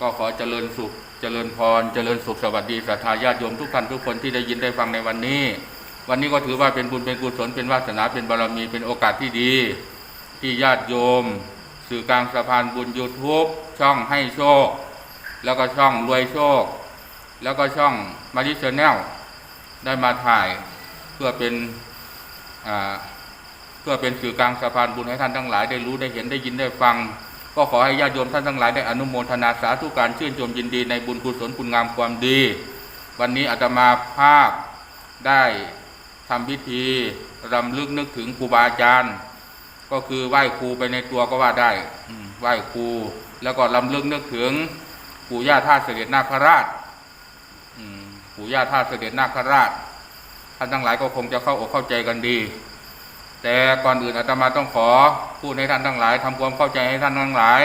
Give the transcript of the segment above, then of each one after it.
ก็ขอเจริญสุข เจริญพร เจริญสุขสวัสดีศรัทธาญาติโยมทุกท่านทุกคนที่ได้ยินได้ฟังในวันนี้ วันนี้ก็ถือว่าเป็นบุญเป็นกุศลเป็นวาสนาเป็นบารมีเป็นโอกาสที่ดี ที่ญาติโยม สื่อกลางสะพานบุญยูทูบช่องให้โชค แล้วก็ช่องรวยโชค แล้วก็ช่องมาริเชแนลได้มาถ่ายเพื่อเป็นเพื่อเป็นสื่อกลางสะพานบุญให้ท่านทั้งหลายได้รู้ได้เห็นได้ยินได้ฟัง ก็ขอให้ญาติโยมท่านทั้งหลายได้อนุโมทนาสาธุการชื่นชมยินดีในบุญกุศลคุณงามความดี วันนี้อาตมาภาพได้ทำพิธีรำลึกนึกถึงครูบาอาจารย์ ก็คือไหว้ครูไปในตัวก็ว่าได้อืไหว้ครูแล้วก็ลำลึกนึกถึงปู่ย่าท่าเสด็จนาคราชปู่ย่าท่าเสด็จนาคราชท่านทั้งหลายก็คงจะเข้าอกเข้าใจกันดี แต่ก่อนอื่นอาตมาต้องขอพูดให้ท่านทั้งหลายทำความเข้าใจให้ท่านทั้งหลาย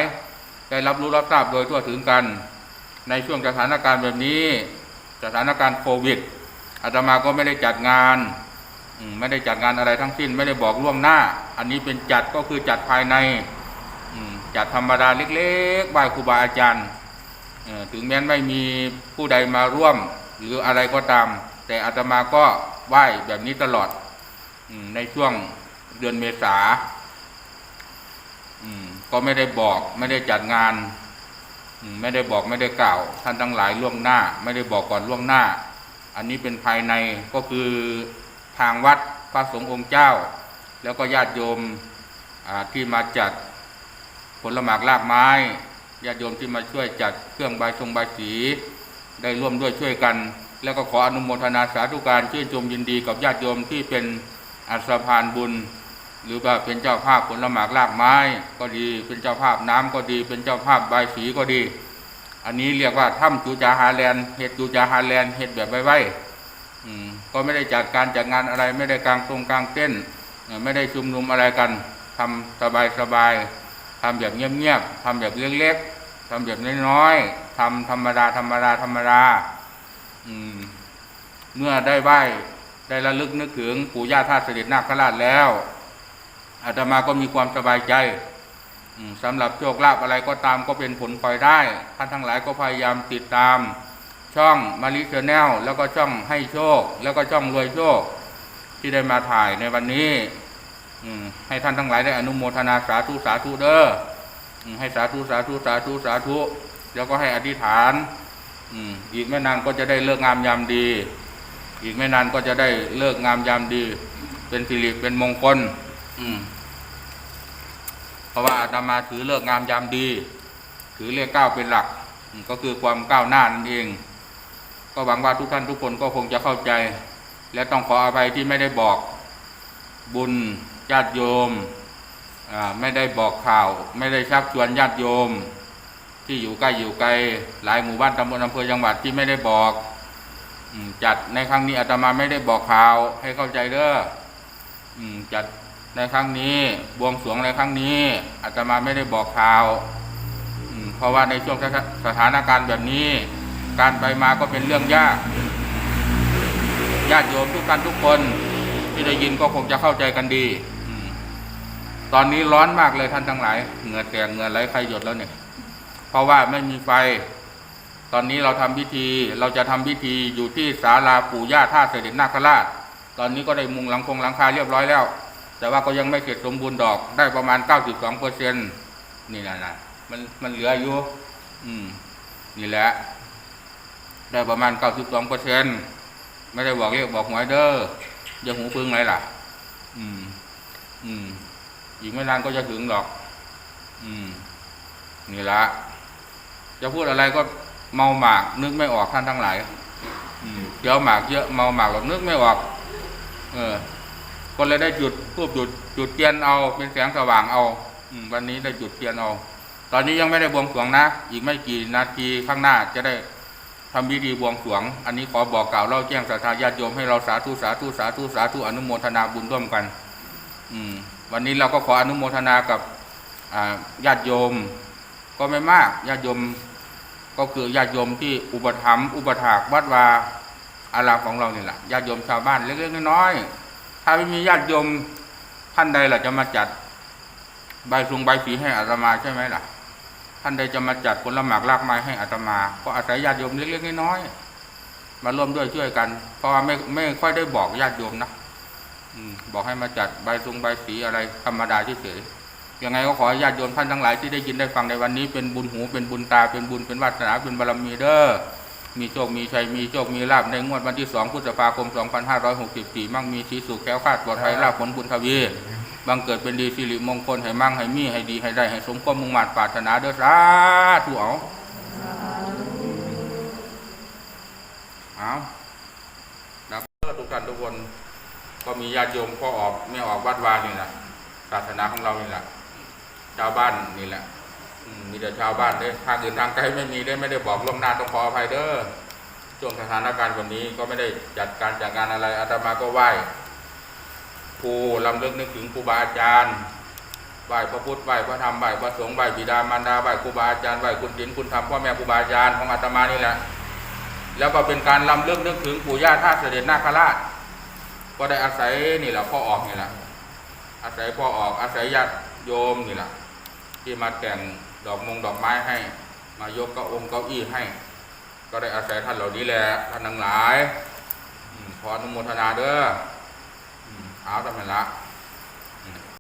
ได้รับรู้รับทราบโดยทั่วถึงกัน ในช่วงสถานการณ์แบบนี้ สถานการณ์โควิดอาตมาก็ไม่ได้จัดงานไม่ได้จัดงานอะไรทั้งสิ้นไม่ได้บอกล่วงหน้า อันนี้เป็นจัดก็คือจัดภายในจัดธรรมดาเล็กๆไหว้ครูบาอาจารย์ถึงแม้นไม่มีผู้ใดมาร่วมหรืออะไรก็ตาม แต่อาตมาก็ไหว้แบบนี้ตลอด ในช่วงเดือนเมษาก็ไม่ได้บอก ไม่ได้จัดงานไม่ได้บอกไม่ได้กล่าว ท่านทั้งหลายล่วงหน้า ไม่ได้บอกก่อนล่วงหน้า อันนี้เป็นภายในก็คือทางวัดพระสงฆ์องค์เจ้า แล้วก็ญาติโยมที่มาจัดผลหมากลากไม้ญาติโยมที่มาช่วยจัดเครื่องใบทรงใบสีได้ร่วมด้วยช่วยกัน แล้วก็ขออนุโมทนาสาธุการชื่นชมยินดีกับญาติโยมที่เป็น อัศพานบุญ หรือว่าเป็นเจ้าภาพผลหมากลากไม้ ก็ดีเป็นเจ้าภาพน้ำก็ดี เป็นเจ้าภาพใบสีก็ดี อันนี้เรียกว่าถ้ำจูจาฮาแลนเห็ดจูจาฮาแลนเห็ดแบบไว้ๆก็ไม่ได้จัดการจัดงานอะไรไม่ได้กลางตรงกลางเต้น ไม่ได้ชุมนุมอะไรกันทำสบายสบายๆทำแบบเงียบๆทำแบบเล็กๆทำแบบน้อยๆทำธรรมดาธรรมดาธรรมดา อืมเมื่อได้ไหว้ ได้ระลึกนึกถึงปู่ย่าท่าเสด็จนาคราชแล้วอาตมาก็มีความสบายใจสำหรับโชคลาภอะไรก็ตามก็เป็นผลพลอยได้ท่านทั้งหลายก็พยายามติดตามช่องมาริเชแนลแล้วก็ช่องให้โชค แล้วก็ช่องรวยโชค ที่ได้มาถ่ายในวันนี้ให้ท่านทั้งหลายได้อนุโมทนาสาธุสาธุเด้อให้สาธุสาธุสาธุสาธุแล้วก็ให้อธิษฐานอีกไม่นานก็จะได้เลิกงามยามดี อีกไม่นานก็จะได้เลิกงามยามดี เป็นสิริเป็นมงคล อืม เพราะว่าอาตมาถือเลิกงามยามดี ถือเลขเก้าเป็นหลัก ก็คือความก้าวหน้านั่นเอง ก็หวังว่าทุกท่านทุกคนก็คงจะเข้าใจ และต้องขออภัยที่ไม่ได้บอก บุญญาติโยมไม่ได้บอกข่าว ไม่ได้ชักชวนญาติโยม ที่อยู่ใกล้อยู่ไกล หลายหมู่บ้านตำบลอำเภอจังหวัดที่ไม่ได้บอก จัดในครั้งนี้อาตมาไม่ได้บอกข่าวให้เข้าใจเด้ออืมจัดในครั้งนี้บวงสรวงในครั้งนี้อาตมาไม่ได้บอกข่าวเพราะว่าในช่วงสถสถานการณ์แบบนี้ การไปมาก็เป็นเรื่องยากญาติโยมทุกท่านทุกคนที่ได้ยินก็คงจะเข้าใจกันดีตอนนี้ร้อนมากเลยท่านทั้งหลายเหงื่อแตกเหงื่อไหลใครหยดแล้วเนี่ย เพราะว่าไม่มีไฟ ตอนนี้เราทำพิธีเราจะทำพิธีอยู่ที่ศาลาปู่ย่าท่าเสด็จนาคราช ตอนนี้ก็ได้มุงหลังคงหลังคาเรียบร้อยแล้ว แต่ว่าก็ยังไม่เสร็จสมบูรณ์ดอกได้ประมาณ 92เปอร์เซ็นนี่นะนะมันมันเหลืออยู่อืมนี่แหละ ได้ประมาณ 92เปอร์เซ็นไม่ได้บอกเรียกบอกหวยเด้อย่าหูพึ่งไรล่ะ อืม อืม อีกไม่นานก็จะถึงหรอก อืม นี่ละ จะพูดอะไรก็ เมาหมากนึกไม่ออกท่านทั้งหลายเดี๋ยวหมากเยอะเมาหมากเรานึกไม่ออก เออ คนเลยได้จุดทูบจุดจุดเทียนเอาเป็นแสงสว่างเอาอืวันนี้ได้จุดเทียนเอา ตอนนี้ยังไม่ได้บวงสรวงนะ อีกไม่กี่นาทีข้างหน้าจะได้ทำพิธีบวงสรวง อันนี้ขอบอกกล่าวเล่าแจ้งศรัทธาญาติโยมให้เราสาธุสาธุสาธุสาธุอนุโมทนาบุญร่วมกัน อืม วันนี้เราก็ขออนุโมทนากับญาติโยม ก็ไม่มากญาติโยม ก็คือญาติโยมที่อุปถัมภ์อุปถากวัดวาอารามของเรานี่แหละญาติโยมชาวบ้านเล็กๆน้อยๆถ้าไม่มีญาติโยมท่านใดล่ะจะมาจัดใบทรงใบสีให้อาตมาใช่ไหมล่ะ ท่านใดจะมาจัดผละหมากรากไม้ให้อาตมา ก็อาศัยญาติโยมเล็กๆน้อยๆมาร่วมด้วยช่วยกัน เพราะว่าไม่ไม่ค่อยได้บอกญาติโยมนะอืบอกให้มาจัดใบทรงใบสีอะไรธรรมดาเฉยๆ ยังไงก็ขอญาติโยมท่านทั้งหลายที่ได้ยินได้ฟังในวันนี้เป็นบุญหูเป็นบุญตาเป็นบุญเป็นวาสนาเป็นบารมีเด้อมีโชค มีชัย มีโชค มีลาบในงวดวันที่2พฤษภาคม 2564 มั่งมีสีสุขแคล้วคาดปลอดภัยลาบผลบุญทวีบังเกิดเป็นดีสิริมงคลให้มั่งให้มีให้ดีให้ได้ให้สมความมุ่งมั่นปรารถนาเด้อสาธุเอาเอาดับเพื่อทุกท่านทุกคนก็มีญาติโยมก็ออกไม่ออกวัดวานี่แหละศาสนาของเรานี่แหละ ชาวบ้านนี่แหละมีแต่ชาวบ้านเด้ทางอื่นทางไกลไม่มีได้ไม่ได้บอกล่วงหน้าต้องขออภัยเด้อช่วงสถานการณ์วันนี้ก็ไม่ได้จัดการจัดงานอะไรอาตมาก็ไหว้ครูลำเลิกนึกถึงครูบาอาจารย์ไหว้พระพุทธไหว้พระธรรมไหว้พระสงฆ์ไหว้บิดามารดาไหว้ครูบาอาจารย์ไหว้คุณศีลคุณธรรมพ่อแม่ครูบาอาจารย์ของอาตมานี่แหละแล้วก็เป็นการลำเลิกนึกถึงปู่ย่าท่าเสด็จนาคราชก็ได้อาศัยนี่แหละพ่อออกนี่แหละอาศัยพ่อออกอาศัยญาติโยมนี่แหละ ที่มาแต่งดอกมงดอกไม้ให้ มายกเก้าองค์เก้าอี้ให้ ก็ได้อาศัยท่านเหล่านี้แหละท่านทั้งหลายขออนุโมทนาเด้อเอาทำไมละ